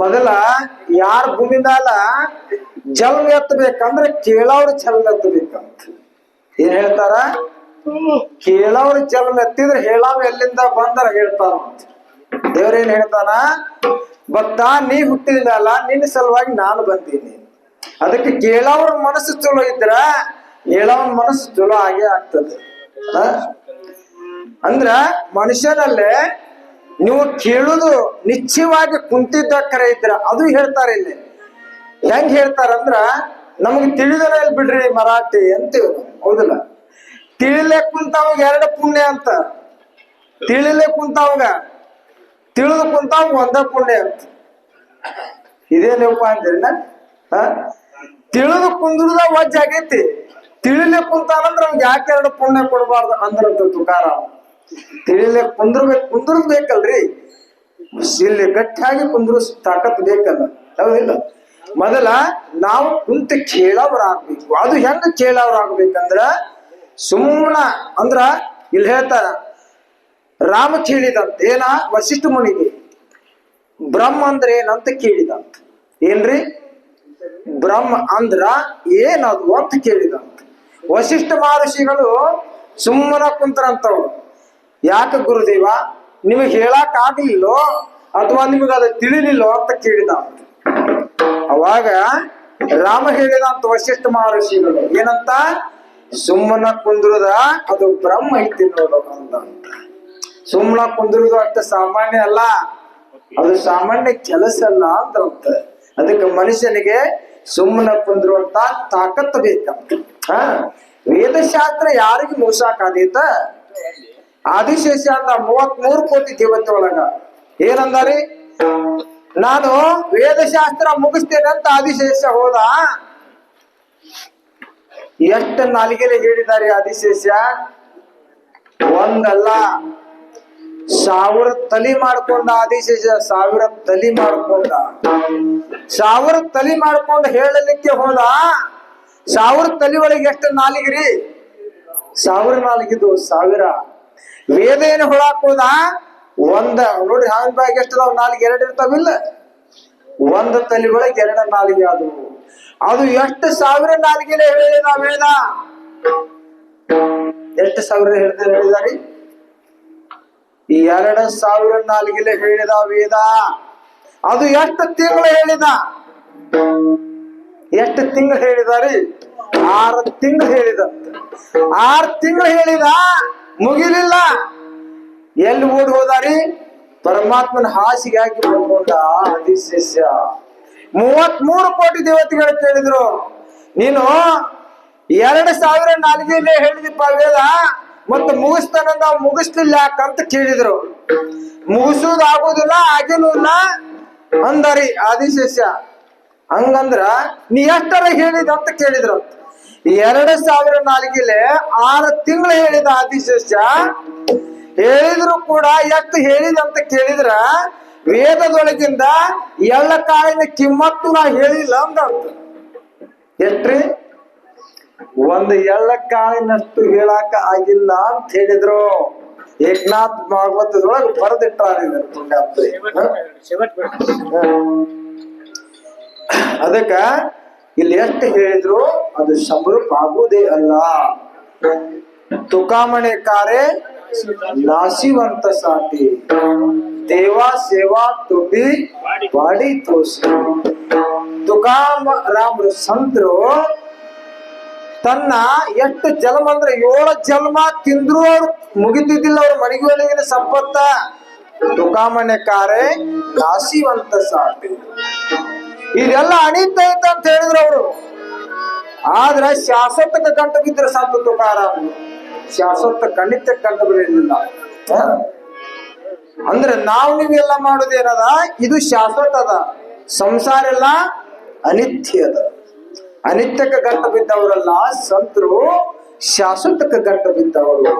ಮೊದಲ ಯಾರ ಭೂಮಿ ಮ್ಯಾಲ ಜಲ್ ಎತ್ತಬೇಕಂದ್ರೆ ಕೇಳೋರು ಜನ್ಮ ಎತ್ತಬೇಕಂತ. ಏನ್ ಹೇಳ್ತಾರ? ಕೇಳೋರು ಜಲ್ ಎತ್ತಿದ್ರೆ ಹೇಳಾವ್ ಎಲ್ಲಿಂದ ಬಂದರ ಹೇಳ್ತಾರ ದೇವ್ರೇನ್ ಹೇಳ್ತಾನ? ಭಕ್ತ ನೀ ಹುಟ್ಟಿದಲ್ಲ ನಿನ್ನ ಸಲುವಾಗಿ ನಾನು ಬಂದೀನಿ. ಅದಕ್ಕೆ ಕೇಳೋರ ಮನಸ್ಸು ಚಲೋ ಇದ್ರ ಹೇಳೋನ್ ಮನಸ್ಸು ಚಲೋ ಆಗೇ ಆಗ್ತದೆ? ಅಂದ್ರ ಮನುಷ್ಯನಲ್ಲೇ ನೀವು ಕೇಳುದು ನಿಶ್ಚಯವಾಗಿ ಕುಂತಿದ್ದ ಕರೆ ಇದ್ರ ಅದು ಹೇಳ್ತಾರೆ ಇಲ್ಲಿ. ಹೆಂಗ್ ಹೇಳ್ತಾರಂದ್ರ ನಮ್ಗೆ ತಿಳಿದರೆ ಇಲ್ಲಿ ಬಿಡ್ರಿ ಮರಾಠಿ ಅಂತ ಹೌದಿಲ್ಲ? ತಿಳಿಲೆ ಕುಂತಾವಾಗ ಎರಡು ಪುಣ್ಯ ಅಂತ. ತಿಳಿಲೆ ಕುಂತಾವಾಗ. ತಿಳಿದು ಕುಂತಾವಾಗ ಒಂದ ಪುಣ್ಯ ಅಂತ. ಇದೇನಪ್ಪ ಹಾ? ತಿಳಿದು ಕುಂದ್ರದ ವಜ್ಜ ಆಗೈತಿ ತಿಳಿಲೆ ಕುಂತಾನಂದ್ರ ಅವ್ನಿಗೆ ಯಾಕೆ ಎರಡು ಪುಣ್ಯ ಕೊಡಬಾರ್ದು ಅಂದ್ರಂತ ತುಕಾರಾಮ. ತಿಳಿಲೆ ಕುಂದ್ರಬೇಕು ಕುಂದ್ರದ್ ಬೇಕಲ್ರಿ? ಇಲ್ಲಿ ಗಟ್ಟಿಯಾಗಿ ಕುಂದ್ರು ತಾಕತ್ ಬೇಕಲ್ಲ, ಹೌದಿಲ್ಲ? ಮೊದಲ ನಾವು ಕುಂತ ಕೇಳೋರಾಗ್ಬೇಕು ಅದು ಹೆಂಗ ಕೇಳೋರಾಗ್ಬೇಕಂದ್ರ ಸುಮ್ಮನ ಅಂದ್ರ ಇಲ್ಲಿ ಹೇಳ್ತಾರ, ರಾಮ ಕೇಳಿದಂತ, ಏನ? ವಸಿಷ್ಠ ಮುನಿಗೆ, ಬ್ರಹ್ಮ ಅಂದ್ರೆ ಏನಂತ ಕೇಳಿದಂತ. ಏನ್ರಿ? ಬ್ರಹ್ಮ ಅಂದ್ರ ಏನದು ಅಂತ ಕೇಳಿದಂತ. ವಸಿಷ್ಠ ಮಹರ್ಷಿಗಳು ಸುಮ್ಮನ ಕುಂತರಂತವ್ರು. ಯಾಕೆ ಗುರುದೇವ? ನಿಮಗೆ ಹೇಳಕ್ ಆಗ್ಲಿಲ್ಲೋ ಅಥವಾ ನಿಮಗೆ ಅದು ತಿಳಿಲಿಲ್ಲೋ ಅಂತ ಕೇಳಿದ ಅವಾಗ ರಾಮ ಹೇಳಿದ ಅಂತ ವಶಿಷ್ಠ ಮಹರ್ಷಿಗಳು, ಏನಂತ? ಸುಮ್ಮನ ಕುಂದ್ರದ ಅದು ಬ್ರಹ್ಮ ಐತಿ ನೋಡು ಅಂತ. ಸುಮ್ಮನ ಕುಂದ್ರದ ಅಷ್ಟು ಸಾಮಾನ್ಯ ಅಲ್ಲ. ಅದು ಸಾಮಾನ್ಯ ಕೆಲಸ ಅಲ್ಲ ಅಂತಂತ ಅದಕ್ಕೆ ಮನುಷ್ಯನಿಗೆ ಸುಮ್ಮನ ಕುಂದ್ರುವಂತ ತಾಕತ್ ಬೇಕಂತ. ವೇದಶಾಸ್ತ್ರ ಯಾರಿಗೆ ಮುಗಿಸಾಕಾದೀತ ಆದಿಶೇಷ ಅಂದ ಮೂವತ್ ಮೂರು ಕೋಟಿ ದೇವತೆ ಒಳಗ. ಏನಂದಾರಿ? ನಾನು ವೇದಶಾಸ್ತ್ರ ಮುಗಿಸ್ತೇನೆ ಅಂತ ಆದಿಶೇಷ ಹೋದ. ಎಷ್ಟು ನಾಲಿಗೆಲೆ ಹೇಳಿದ್ದಾರೆ ಆದಿಶೇಷ? ಒಂದಲ್ಲ. ಸಾವಿರ ತಲಿ ಮಾಡ್ಕೊಂಡ ಆದಿಶೇಷ, ಸಾವಿರ ತಲಿ ಮಾಡ್ಕೊಂಡ. ಸಾವಿರ ತಲಿ ಮಾಡ್ಕೊಂಡು ಹೇಳಲಿಕ್ಕೆ ಹೋದ. ಸಾವಿರ ತಲಿ ಒಳಗೆ ಎಷ್ಟು ನಾಲಿಗಿರಿ? ಸಾವಿರ ನಾಲಿಗಿದು ಸಾವಿರ. ವೇದ ಏನು ಹೊಳಾಕ್ ಹೋದ ಒಂದ ನೋಡ್ರಿ ಹಾವಿನ ಬಾಯಿಗೆ ಎಷ್ಟು ಅದಾವ? ನಾಲ್ಕು ಎರಡು ಇರ್ತಾವಿಲ್ಲ ಒಂದ ತಲೆ ಒಳಗೆ ಎರಡು ನಾಲಿಗೆ ಅದು ಅದು ಎಷ್ಟು ಸಾವಿರ ನಾಲಿಗೆಲೆ ನಾವ್ ವೇದ ಎಷ್ಟು ಸಾವಿರ ಹೇಳ್ದ ಹೇಳಿದಾರಿ ಎರಡು ಸಾವಿರ ನಾಲಿಗೆಲೆ ಹೇಳಿದ ವೇದ. ಅದು ಎಷ್ಟು ತಿಂಗಳು ಹೇಳಿದ? ಎಷ್ಟು ತಿಂಗಳು ಹೇಳಿದಾರಿ ಆರು ತಿಂಗಳು ಹೇಳಿದ. ಆರು ತಿಂಗಳು ಹೇಳಿದ? ಮುಗಿಲಿಲ್ಲ. ಎಲ್ಲಿ ಓಡಿ ಹೋದಾರಿ? ಪರಮಾತ್ಮನ ಹಾಸಿಗೆ ಹಾಕಿ ಬಂದ್ಕೊಂಡ ಆದಿಶೇಷ ಮೂವತ್ ಮೂರು ಕೋಟಿ ದೇವತೆಗಳು ಕೇಳಿದ್ರು. ನೀನು ಎರಡು ಸಾವಿರ ನಾಲ್ಗೆಲೆ ಹೇಳಿದಿಪ್ಪ ವೇದ, ಮತ್ತೆ ಮುಗಿಸ್ತಾನ ಮುಗಿಸ್ಲಿಲ್ಲ ಯಾಕಂತ ಕೇಳಿದ್ರು. ಮುಗಿಸೋದಾಗೋದಿಲ್ಲ ಆಗಿನೂ ಇಲ್ಲ ಅಂದರಿ ಆದಿಶೇಷ ಹಂಗಂದ್ರ ನೀ ಎಷ್ಟರ ಹೇಳಿದ ಅಂತ ಕೇಳಿದ್ರು. ಎರಡು ಸಾವಿರ ನಾಲ್ಕಿಲೆ ಆರು ತಿಂಗಳು ಹೇಳಿದ ಆದಿಶೇಷ ಹೇಳಿದ್ರು ಕೂಡ ಎತ್ ಹೇಳಿದ ಅಂತ ಕೇಳಿದ್ರ ವೇದದೊಳಗಿಂದ ಎಲ್ಲ ಕಾಳಿನ ಕಿಮ್ಮತ್ತು ನಾ ಹೇಳಿಲ್ಲ ಅಂತ ಎಷ್ಟ್ರಿ ಒಂದು ಎಳ್ಳ ಕಾಳಿನಷ್ಟು ಹೇಳಾಕ ಆಗಿಲ್ಲ ಅಂತ ಹೇಳಿದ್ರು. ಏಕನಾಥ್ ಭಾಗವತದೊಳಗೆ ಬರೆದಿಟ್ಟಾರ ಪುಣ್ಯಾತ್ರಿ ಅದಕ್ಕ ಇಲ್ಲಿ ಎಷ್ಟು ಹೇಳಿದ್ರು? ಅದು ಸಮರೂಪ ಆಗುವುದೇ ಅಲ್ಲ. ತುಕಾಮಣೆ ಕಾರೆ ನಾಸಿವಂತ ಸಾಟಿ. ದೇವಾ ಸೇವಾ ತುಂಬಿ ಬಾಡಿ ತೋಸ ತುಕಾಮ ರಾಮ್ರು ಸಂತರು ತನ್ನ ಎಷ್ಟು ಜನ್ಮ ಅಂದ್ರೆ ಏಳು ಜನ್ಮ ತಿಂದ್ರು ಅವ್ರು ಮುಗಿತಿದ್ದಿಲ್ಲ ಅವ್ರ ಮನೆಗೆ ಒಳಗಿನ ಸಂಪತ್ತ. ತುಕಾಮಣೆ ಕಾರೆ ನಾಸಿವಂತ ಸಾಟಿ. ಇದೆಲ್ಲ ಅಣಿತೈತ ಅಂತ ಹೇಳಿದ್ರು ಅವರು. ಆದ್ರ ಶಾಶ್ವತಕ್ಕೆ ಗಂಟು ಬಿದ್ದರೆ ಸಂತ ತುಕಾರಾಮ್ ಶಾಶ್ವತ ಕಣಿತ ಕಂಡು ಬಿಡಲಿಲ್ಲ ಅಂದ್ರೆ ನಾವು ನೀವೆಲ್ಲ ಮಾಡೋದೇನದ ಇದು ಶಾಶ್ವತ ಅದ ಸಂಸಾರ ಎಲ್ಲ ಅನಿತ್ಯ ಅದ ಅನಿತ್ಯಕ್ಕೆ ಗಂಟ ಬಿದ್ದವರಲ್ಲ, ಸಂತರು ಶಾಶ್ವತಕ್ಕೆ ಗಂಟ ಬಿದ್ದವರು.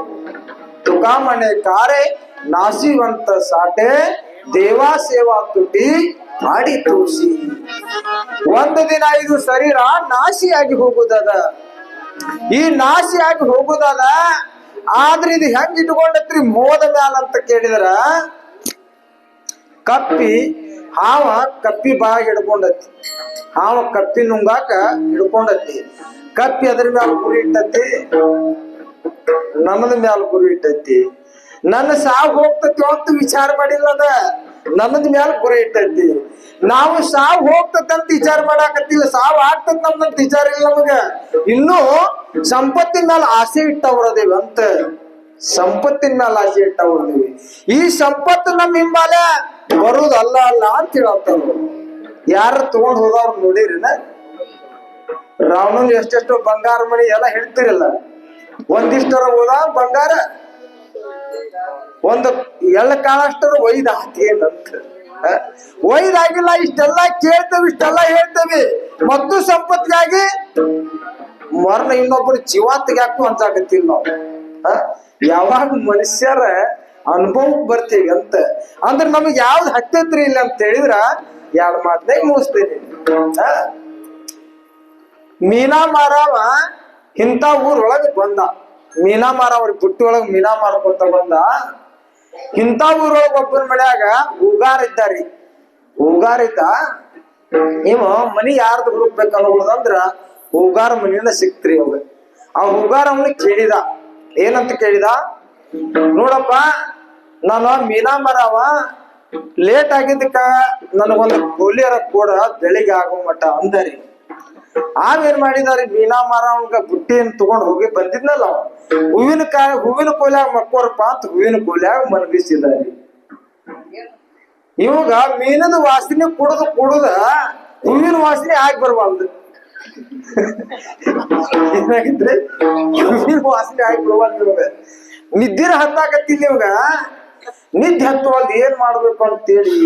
ತುಕಾಮಣೆ ಕಾರೆ ನಾಸಿವಂತ ಸಾಟೆ ದೇವಾ ಸೇವಾ ತುಟಿ ಮಾಡಿ ತೋರಿಸಿ. ಒಂದು ದಿನ ಇದು ಶರೀರ ನಾಶಿಯಾಗಿ ಹೋಗುದದ. ಈ ನಾಶಿಯಾಗಿ ಹೋಗುದದ. ಆದ್ರೆ ಇದು ಹೆಂಗ್ ಇಟ್ಕೊಂಡತ್ರಿ ಮೋದ ಮ್ಯಾಲ ಅಂತ ಕೇಳಿದ್ರ. ಕಪ್ಪಿ, ಹಾವ ಕಪ್ಪಿ ಬಾಗ ಹಿಡ್ಕೊಂಡತಿ. ಹಾವ ಕಪ್ಪಿ ನುಂಗಾಕ ಹಿಡ್ಕೊಂಡತಿ. ಕಪ್ಪಿ ಅದ್ರ ಮ್ಯಾಲ ಗುರಿ ಇಟ್ಟತಿ. ನಮ್ದ ಮ್ಯಾಲ ಗುರಿ ಇಟ್ಟತಿ. ನನ್ನ ಸಾವು ಹೋಗ್ತತಿ ಅಂತ ವಿಚಾರ ಅದ ನನ್ನದ ಮ್ಯಾಲ ಗುರಿ ಇಟ್ಟೈತಿ. ನಾವು ಸಾವು ಹೋಗ್ತದಂತ ವಿಚಾರ ಮಾಡಾಕತ್ತಿಲ್ಲ, ಸಾವು ಆಗ್ತದ ನಮ್ದಂತ ವಿಚಾರ ಇಲ್ಲ ನಮಗ. ಇನ್ನು ಸಂಪತ್ತಿನ ಮ್ಯಾಲ ಆಸೆ ಇಟ್ಟವ್ರದೇವಿ ಅಂತ. ಸಂಪತ್ತಿನ ಮ್ಯಾಲ ಆಸೆ ಇಟ್ಟವ್ರದೇವಿ ಈ ಸಂಪತ್ತು ನಮ್ಮ ಹಿಂಬಾಲೆ ಬರುದಲ್ಲ ಅಲ್ಲ ಅಂತ ಹೇಳ್ತಾರ ಯಾರ ತಗೊಂಡ್ ಹೋದವ್ರು ನೋಡಿರಿನ? ರಾವಣನ್ ಎಷ್ಟೆಷ್ಟು ಬಂಗಾರ ಮಣಿ ಎಲ್ಲ ಹೇಳ್ತಿರಲ್ಲ. ಒಂದಿಷ್ಟರ ಹೋದ ಬಂಗಾರ ಒಂದು ಎಳ್ಳ ಕಾಳಷ್ಟರು ಒಯ್ದ ಏನಂತ? ಒಯ್ದಾಗಿಲ್ಲ, ಇಷ್ಟೆಲ್ಲ ಕೇಳ್ತೇವೆ, ಇಷ್ಟೆಲ್ಲ ಹೇಳ್ತೇವೆ. ಮತ್ತು ಸಂಪತ್ತಿಗಾಗಿ ಮರಣ ಇನ್ನೊಬ್ಬರು ಜೀವಾತ್ಗೆ ಅಂತ ಅನ್ಸಾಕತ್ತಿಲ್ಲ ನಾವು? ಯಾವಾಗ ಮನುಷ್ಯರ ಅನುಭವಕ್ಕೆ ಬರ್ತೀವಿ ಅಂತ. ಅಂದ್ರೆ ನಮಗೆ ಯಾವ್ದು ಹತ್ತೈತ್ರಿ ಇಲ್ಲ ಅಂತ ಹೇಳಿದ್ರ ಎರಡು ಮಾತನಾಗ ಮುಗಿಸ್ತೇನೆ? ಮೀನಾ ಮಾರಾವ ಇಂಥ ಊರೊಳಗೆ ಬಂದ. ಮೀನಾ ಮಾರವ್ರ ಬುಟ್ಟಿ ಒಳಗ ಮೀನಾ ಮಾರ್ಕೊಂತ ಬಂದ. ಇಂಥ ಊರೊಳಗ ಒಬ್ಬನ ಮನ್ಯಾಗ ಹೂಗಾರ ಇದ್ದಾರಿ ಹೂಗಾರ ಇದ್ದ. ಇವ ಮನಿ ಯಾರ್ದು ಹುಡುಕ್ಬೇಕು ಅನ್ನೋದಂದ್ರ ಹೂಗಾರ ಮನಿನ ಸಿಕ್ತ್ರಿ ಅವ್ ಆ ಹೂಗಾರ ಅವನಿಗೆ ಕೇಳಿದ. ಏನಂತ ಕೇಳಿದ? ನೋಡಪ್ಪ, ನಾನು ಮೀನಾ ಮರವ ಲೇಟ್ ಆಗಿದ್ದಕ್ಕ ನನಗೊಂದು ಕೋಲಿಯರ ಕೂಡ ಬೆಳಿಗ್ಗೆ ಆಗೋ ಮಟ್ಟ ಅಂದರಿ ಆಮೇನ್ ಮಾಡಿದಾರೆ ಮೀನಾ ಮಾರ, ಅವನ್ಗ ಬುಟ್ಟಿಯನ್ನು ತಗೊಂಡ್ ಹೋಗಿ ಬಂದಿದ್ನಲ್ಲ. ಹೂವಿನ ಕಾಯಿ ಹೂವಿನ ಕೋಲ್ಯಾಗ ಮಕ್ಕೋರಪ್ಪ ಅಂತ ಹೂವಿನ ಕೋಲ್ಯಾಗ ಮನಗಿಸಿದ್ದಾರೆ ಇವಾಗ ಮೀನದ ವಾಸನೆ ಕುಡದ ಕುಡದ ಹೂವಿನ ವಾಸನೆ ಆಗಿ ಬರಬಾರ್ದು. ಏನಾಗಿದ್ರೆ ಹೂವಿನ ವಾಸನೆ ಆಗಿ ಬರಬಾರ್ದು ಇವಾಗ. ನಿದ್ದಿರ ಹತ್ತಾಕತ್ತಿಲ್ಲ ಇವಾಗ. ನಿದ್ದೆ ಹತ್ತುವಲ್ದು ಏನ್ ಮಾಡ್ಬೇಕು ಅಂತೇಳಿ,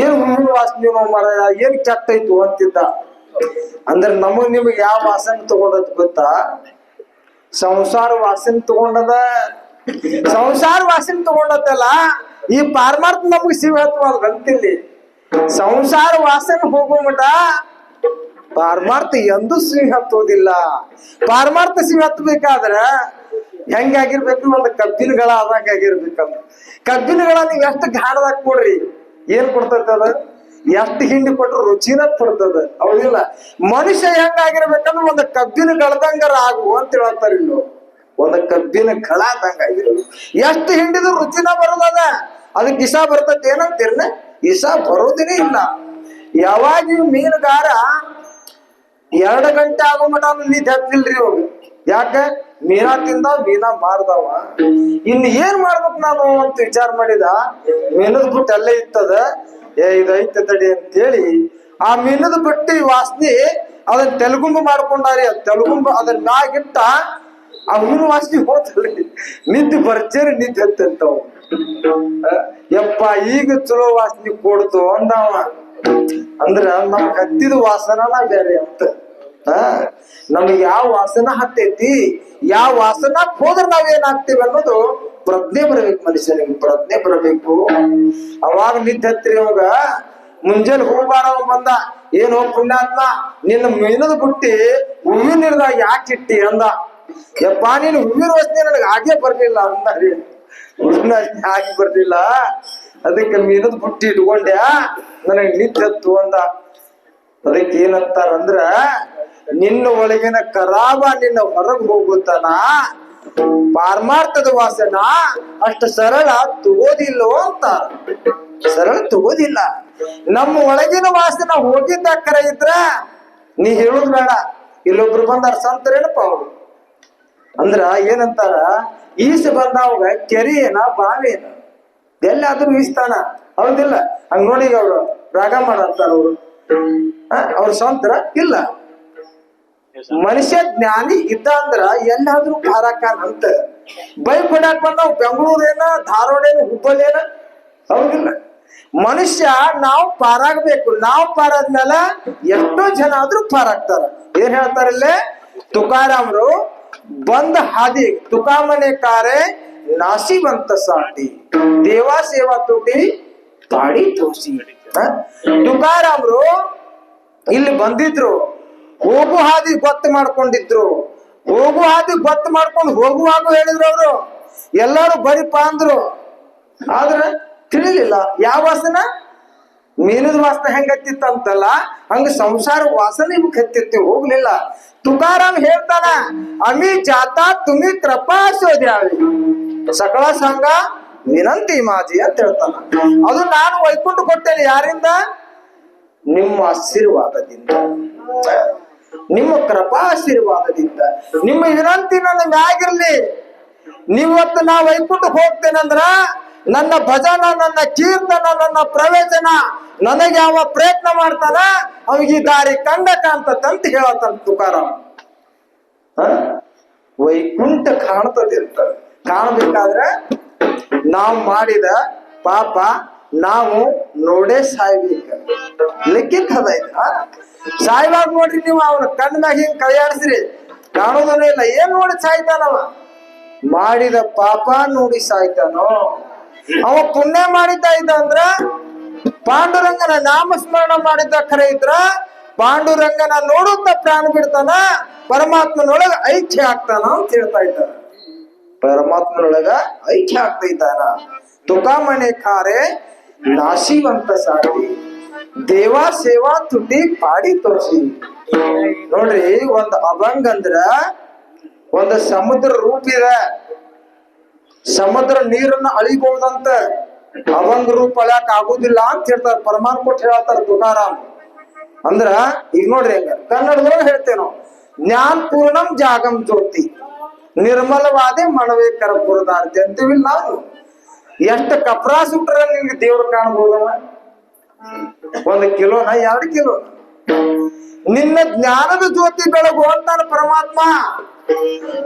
ಏನ್ ಹೂವಿನ ವಾಸನೆ ಮರ ಏನ್ ಕೆಟ್ಟೈತು ಅಂತಿದ್ದ. ಅಂದ್ರೆ ನಮಗ್ ನಿಮಗ್ ಯಾವ ವಾಸನೆ ತಗೊಂಡದ್ ಗೊತ್ತಾ? ಸಂಸಾರ ವಾಸನೆ ತಗೊಂಡದ ಸಂಸಾರ ವಾಸನೆ ತಗೊಂಡದಲ್ಲ ಈ ಪಾರಮಾರ್ಥ ನಮಗ್ ಸಿವಿ ಹತ್ತುವಲ್ದು ಅಂತಿಲ್ಲಿ. ಸಂಸಾರ ವಾಸನೆ ಹೋಗೋ ಮಟ ಪಾರಮಾರ್ಥ ಎಂದೂ ಸಿಹಿ ಹತ್ತುವುದಿಲ್ಲ ಪಾರಮಾರ್ಥ ಸಿಹಿ ಹತ್ತಬೇಕಾದ್ರ ಹೆಂಗಾಗಿರ್ಬೇಕು ಒಂದು ಕಬ್ಬಿನ ಆದಂಗ ಆಗಿರ್ಬೇಕಂತ ಕಬ್ಬಿನ ಗಳ ನೀವ್ ಎಷ್ಟು ಗಾಢದಾಗ ಕೊಡ್ರಿ? ಏನ್ ಕೊಡ್ತೈತೆ ಅದ? ಎಷ್ಟು ಹಿಂಡಿ ಕೊಟ್ರು ರುಚಿನ ಕೊಡ್ತದ. ಹೌದಿಲ್ಲ? ಮನುಷ್ಯ ಹೆಂಗಾಗಿರ್ಬೇಕಂದ್ರೆ ಒಂದು ಕಬ್ಬಿನ ಕಳೆದಂಗ ಆಗು ಅಂತ ಹೇಳ್ತಾರ ಇನ್ನು ಒಂದು ಕಬ್ಬಿನ ಕಳಾದಂಗ. ಆಗಿರ್ಬೇಕು ಎಷ್ಟು ಹಿಂಡಿದ್ರು ರುಚಿನ ಬರೋದದ? ಅದಕ್ಕೆ ಇಸ ಬರ್ತದೆ ಏನಂತೀರ್ನ? ಇಸ ಬರೋದಿನೇ ಇಲ್ಲ. ಯಾವಾಗ ಮೀನುಗಾರ ಎರಡು ಗಂಟೆ ಆಗೋ ಮಟ ನಿದ್ದೆ ಹತ್ತಿಲ್ರಿ ಇವಾಗ. ಯಾಕ? ಮೀನಾ ತಿಂದ, ಮೀನಾ ಮಾರ್ದವ. ಇನ್ ಏನ್ ಮಾಡ್ಬೇಕು ನಾನು ಅಂತ ವಿಚಾರ ಮಾಡಿದ? ಮೀನದ ಬಿಟ್ಟು ಅಲ್ಲೇ ಇತ್ತದ ಏ ಇದೈತೆ ತಡಿ ಅಂತೇಳಿ ಆ ಮೀನದ ಬಟ್ಟಿ ವಾಸನೆ ಅದನ್ನ ತೆಲುಗುಂಬ ಮಾಡ್ಕೊಂಡಾರಿ. ಅದ್ ತೆಲುಗುಂಬ ಅದನ್ನ ಮ್ಯಾಗಿಟ್ಟ ಆ ಮೀನು ವಾಸನೆ ಹೋತಲ್ರಿ. ನಿದ್ದೆ ಬರ್ಜರಿ ನಿದ್ದೆ ಅಂತವ್ ಯಪ್ಪ, ಈಗ ಚಲೋ ವಾಸನೆ ಕೊಡ್ತು ಅಂದವ. ಅಂದ್ರ ನಮ್ ಕತ್ತಿದ ವಾಸನನ ಬೇರೆ ಅಂತ. ನಮ್ಗೆ ಯಾವ ವಾಸನ ಹತ್ತೈತಿ? ಯಾವ ವಾಸನ ಹೋದ್ರ ನಾವೇನ್ ಆಗ್ತೀವಿ ಅನ್ನೋದು ಪ್ರಜ್ಞೆ ಬರಬೇಕು ಮನುಷ್ಯನಿಗೆ ಪ್ರಜ್ಞೆ ಬರಬೇಕು. ಅವಾಗ ನಿದ್ದೆ ಹತ್ತಿರಿ ಅವಾಗ ಮುಂಜಾನೆ ಹೂಬಾರವ ಬಂದ. ಏನೋ ಪುಣ್ಯಾತ್ಮ, ನಿನ್ನ ಮೀನದ ಬುಟ್ಟಿ ಹೂವಿನ ನೀರ್ದಾಗ ಯಾಕೆ ಇಟ್ಟಿ ಅಂದ. ಯಪ್ಪ, ನೀನು ಹೂವಿನ ವಸ್ತು ನನಗೆ ಹಾಗೆ ಬರ್ಲಿಲ್ಲ ಅಂದ ಹೂವಿನ ಹಾಗೆ ಬರ್ಲಿಲ್ಲ. ಅದಕ್ಕೆ ಮೀನದ ಬುಟ್ಟಿ ಇಟ್ಕೊಂಡೆ, ನನಗೆ ನಿದ್ದೆ ಹತ್ತು ಅಂದ. ಅದಕ್ಕೆ ಏನಂತಾರಂದ್ರ, ನಿನ್ನ ಒಳಗಿನ ಕರಾಬ ನಿನ್ನ ಹೊರಗ್ ಹೋಗುತ್ತಾನ? ಪಾರಮಾರ್ಥದ ವಾಸನ ಅಷ್ಟು ಸರಳ ತಗೋದಿಲ್ಲೋ ಅಂತ. ಸರಳ ತಗೋದಿಲ್ಲ. ನಮ್ಮ ಒಳಗಿನ ವಾಸನ ಹೋಗಿದ್ದ ಕರೆ ಇದ್ರ ನೀ ಹೇಳುದ್ ಬೇಡ. ಇಲ್ಲೊಬ್ರು ಬಂದಾರ ಸಂತರೇನಪ್ಪ ಅವ್ರು? ಅಂದ್ರ ಏನಂತಾರ? ಈಸ ಬಂದವಾಗ ಕೆರೆ ಏನ ಬಾವಿ ಏನ ಎಲ್ಲಾದ್ರೂ ಈಸ್ತಾನ? ಹೌದಿಲ್ಲ. ಹಂಗ ನೋಡಿ ಅವ್ರು. ರಾಗ ಮಾಡಂತಾರ ಅವ್ರು. ಅವ್ರ ಸ್ವಂತರ ಇಲ್ಲ. ಮನುಷ್ಯ ಜ್ಞಾನಿ ಇದ್ದ ಅಂದ್ರ ಎಲ್ಲಾದ್ರೂ ಪಾರಾಕಾನ ಅಂತ. ಬೈಕ್ ಹೊಡ್ಯಾಕ್ ಬಂದಾವ್ ಬೆಂಗಳೂರೇನ, ಧಾರವಾಡೇನ ಹುಬ್ಬಳ್ಳಿಯೇನ ಹೌದಿಲ್ಲ. ಮನುಷ್ಯ ನಾವು ಪಾರಾಗ್ಬೇಕು. ನಾವು ಪಾರಾದ್ಮೇಲೆ ಎಷ್ಟೋ ಜನ ಆದ್ರೂ ಪಾರಾಗ್ತಾರ. ಏನ್ ಹೇಳ್ತಾರಲ್ಲೇ ತುಕಾರಾಮ್ರು ಬಂದ ಹಾದಿ, ತುಕಾಮನೆ ಕಾರೆ ನಾಸಿವಂತ ಸಾಟಿ. ದೇವಾ ಸೇವಾ ತುಟಿ ತಾಡಿ ತೋಸಿ? ತುಕಾರಾಮ್ರು ಇಲ್ಲಿ ಬಂದಿದ್ರು. ಹೋಗು ಹಾದಿ ಗೊತ್ತು ಮಾಡ್ಕೊಂಡಿದ್ರು. ಹೋಗು ಹಾದಿ ಗೊತ್ತು ಮಾಡ್ಕೊಂಡು ಹೋಗುವಾಗ ಹೇಳಿದ್ರು ಅವರು. ಎಲ್ಲಾರು ಬರೀಪ ಅಂದ್ರು. ಆದ್ರೆ ತಿಳಿಲಿಲ್ಲ. ಯಾವ ವಾಸನ? ಮೀನದ ವಾಸನೆ ಹೆಂಗತ್ತಿತ್ತಂತಲ್ಲ, ಹಂಗ ಸಂಸಾರ ವಾಸನೆ ಹತ್ತಿತ್ತು, ಹೋಗ್ಲಿಲ್ಲ. ತುಕಾರಾಮ್ ಹೇಳ್ತಾನ, ಅಮಿ ಜಾತ ತುಮಿ ಶೋಧ್ಯಾವಿ ಸಕಲ ಸಂಘ ವಿನಂತಿ ಮಾಜಿ ಅಂತ ಹೇಳ್ತಾನ. ಅದು ನಾನು ಒಯ್ಕೊಂಡು ಕೊಟ್ಟೇನೆ ಯಾರಿಂದ? ನಿಮ್ಮ ಆಶೀರ್ವಾದದಿಂದ. ನಿಮ್ಮ ಕೃಪಾ ಆಶೀರ್ವಾದದಿಂದ ನಿಮ್ಮ ವಿನಂತಿ ನನ್ನ ಮ್ಯಾಗಿರ್ಲಿ ನೀವತ್ತು ನಾ ವೈಕುಂಠ ಹೋಗ್ತೇನಂದ್ರ, ನನ್ನ ಭಜನ, ನನ್ನ ಕೀರ್ತನ, ನನ್ನ ಪ್ರವೇಶನ ನನಗೆ ಅವ ಪ್ರಯತ್ನ ಮಾಡ್ತಾನ? ಈ ದಾರಿ ಕಂಡ ಕಾಣ್ತದಂತ ಹೇಳತ್ತಂತ ತುಕಾರಾಮ್? ವೈಕುಂಠ ಕಾಣ್ತದೆ ಅಂತ. ಕಾಣ್ಬೇಕಾದ್ರೆ ನಾವು ಮಾಡಿದ ಪಾಪ ನಾವು ನೋಡೇ ಸಾಯ್ಬೇಕು. ಲೆಕ್ಕಕ್ಕೆ ಅದ ಆ? ನೋಡ್ರಿ ನೀವು ಅವನ ಕಣ್ಣ ಮ್ಯಾಗ ಹಿಂಗ್ ಕೈಯಾಡಿಸ್ರಿ. ಕಾಣೋದನೇ ಇಲ್ಲ. ಏನ್ ನೋಡಿ ಸಾಯ್ತಾನವ ಮಾಡಿದ ಪಾಪ ನೋಡಿ ಸಾಯ್ತಾನೋ? ಅವ ಪುಣ್ಯ ಮಾಡಿದ್ದ ಇದ್ದ ಅಂದ್ರ, ಪಾಂಡುರಂಗನ ನಾಮಸ್ಮರಣ ಮಾಡಿದ್ದ ಖರೆ ಇದ್ರ, ಪಾಂಡುರಂಗನ ನೋಡುತ್ತ ಪ್ರಾಣ ಬಿಡ್ತಾನ, ಪರಮಾತ್ಮನೊಳಗ ಐಕ್ಯ ಆಗ್ತಾನ ಅಂತ ಹೇಳ್ತಾ ಇದ್ದಾರೆ ಪರಮಾತ್ಮನೊಳಗ ಐಕ್ಯ ಆಗ್ತಾ ಇದ್ದಾನ. ತುಕಾಮಣೆ ಖಾರೆ ನಾಶಿವಂತ ಸಾಟಿ ದೇವಾ ಸೇವಾ ತುಟಿ ಪಾಡಿ ತೋರಿಸಿ. ನೋಡ್ರಿ ಒಂದ್ ಅಭಂಗ ಅಂದ್ರ ಒಂದು ಸಮುದ್ರ ರೂಪ ಇದೆ. ಸಮುದ್ರ ನೀರನ್ನ ಅಳಿಬಹುದಂತ ಅಭಂಗ ರೂಪ ಅಳ್ಯಾಕ ಆಗುದಿಲ್ಲ ಅಂತ ಹೇಳ್ತಾರ. ಪರಮಾನ್ ಕೊಟ್ಟು ಹೇಳ್ತಾರ ತುಕಾರಾಮ್. ಅಂದ್ರ, ಈಗ ನೋಡ್ರಿ ಹಂಗ, ಕನ್ನಡದೊಳಗೆ ಹೇಳ್ತೇವೆ ನಾವು. ಜ್ಞಾನ ಪೂರ್ಣಂ ಜಾಗಂ ಜ್ಯೋತಿ. ನಿರ್ಮಲವಾದೆ ಮನವೇ ಕರಪುರದಾರ್ತಿ ಅಂತೀವಿ ನಾವು ಎಷ್ಟು ಕಪ್ರಾ ಸುಟ್ರ ನಿಮ್ಗೆ ದೇವ್ರು ಕಾಣ್ಬೋದವ? ಒಂದು ಕಿಲೋನ ಎರಡು ಕಿಲೋ. ನಿನ್ನ ಜ್ಞಾನದ ಜ್ಯೋತಿ ಬೆಳಗು ಅಂತಾನ ಪರಮಾತ್ಮ.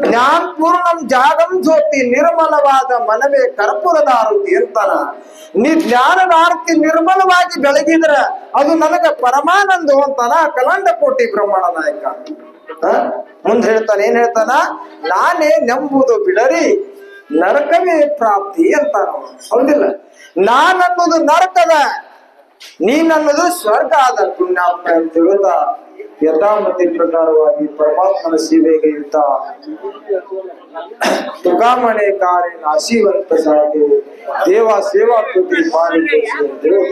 ಜ್ಞಾನ ಪೂರ್ಣಂ ಜಾಗಂ ಜ್ಯೋತಿ ನಿರ್ಮಲವಾದ ಮನವೇ ಕರ್ಪೂರದ ಆರತಿ ಅಂತಾನ. ನೀ ಜ್ಞಾನದ ಆರತಿ ನಿರ್ಮಲವಾಗಿ ಬೆಳಗಿದ್ರ ಅದು ನನಗ ಪರಮಾನಂದ ಅಂತಾನ ಕಲಂಡ ಕೋಟಿ ಬ್ರಹ್ಮಣ ನಾಯಕ? ಮುಂದ್ ಹೇಳ್ತಾನ, ಏನ್ ಹೇಳ್ತಾನ? ನಾನೇ ನಂಬುದು ಬಿಡರಿ, ನರಕವೇ ಪ್ರಾಪ್ತಿ ಅಂತಾನ. ಹೌದಿಲ್ಲ? ನಾನನ್ನುವುದು ನರಕದ ನೀನನ್ನೋದು ಸ್ವರ್ಗ ಆದ ಪುಣ್ಯಾತ್ಮ ಅಂತ ಯಥಾಮತಿ ಪ್ರಕಾರವಾಗಿ ಪರಮಾತ್ಮನ ಸೇವೆಗೆ ಇದ್ದ ತುಕಾಮಣೆ ಕಾರ್ಯ ನಾಶಿವಂತ ಸಾಗಿ ದೇವ ಸೇವಾ ಕೃತಿ ಮಾಡಿ